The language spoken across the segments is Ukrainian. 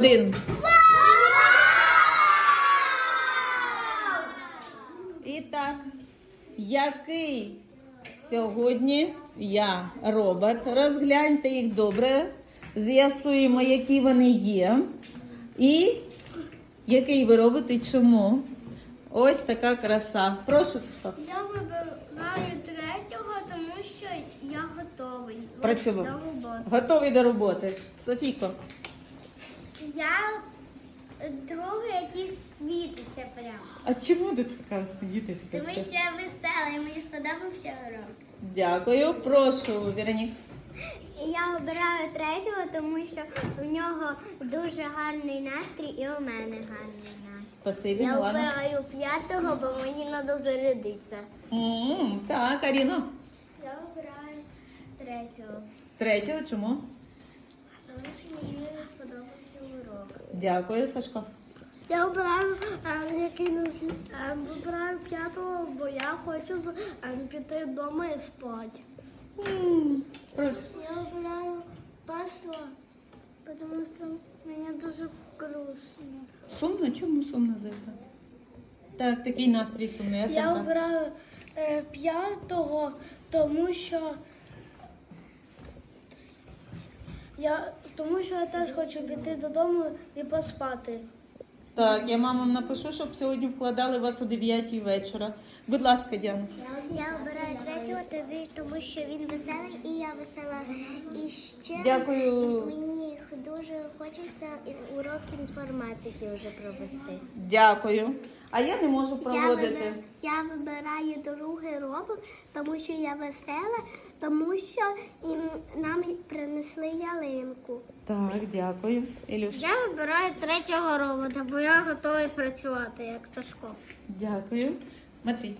Один. І так, який сьогодні я робот? Розгляньте їх добре, з'ясуємо, які вони є. І який ви робите і чому. Ось така краса. Прошу, Сашко. Я вибираю третього, тому що я готовий Працював. Готові до роботи. Софійко. Я другий, який світиться прямо. А чому ти така світишся? Тому що я весела і мені сподобався урок. Дякую. Прошу, Веронік. Я обираю третього, тому що в нього дуже гарний настрій і у мене гарний настрій. Спасибі, Я Мілана. обираю п'ятого, бо мені треба зарядитися. М, Так, Аріно. Я обираю третього. Третього, чому? Тому що мені сподобався урок. Дякую, Сашко. Я обираю, який вибираю п'ятого, бо я хочу піти вдома і спати. Прошу. Я обираю першого, тому що мені дуже грустно. Сумно? Чому сумно зайка? Так, такий настрій сумний. Я обираю е, п'ятого, тому що я, тому що я теж хочу піти додому і поспати. Так, я мамам напишу, щоб сьогодні вкладали вас о 9 вечора. Будь ласка, Діана. Я обираю третього, тобі, тому що він веселий і я весела. І ще Дякую. мені дуже хочеться урок інформатики вже провести. Дякую. А я не можу проводити. я вибираю другий робот, тому що я весела, тому що їм, нам принесли ялинку. Так, дякую. Ілюш. Я вибираю третього робота, бо я готовий працювати, як Сашко. Дякую. Матвій.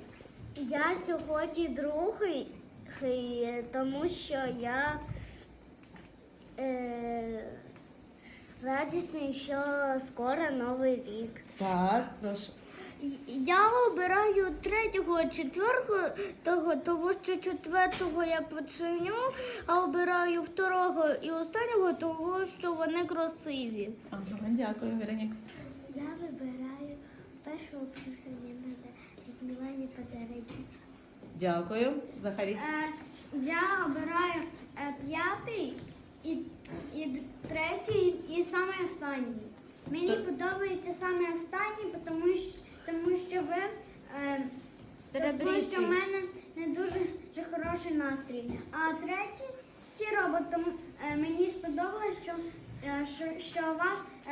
Я сьогодні другий, тому що я е, радісний, що скоро новий рік. Так, прошу. Я обираю третього, четвертого, того, того, що четвертого я починю, а обираю второго і останнього, того, що вони красиві. Ага, дякую, Вероніка. Я вибираю першого треба, як Мілані позарядиться. Дякую. Захарій. Е, я обираю е, п'ятий і, і третій, і саме останній. Мені подобається саме останній, тому що, тому що ви. Е, тому що в мене не дуже вже хороший настрій. А третій ті робот, тому, е, мені сподобалось, що, е, що, що у вас е,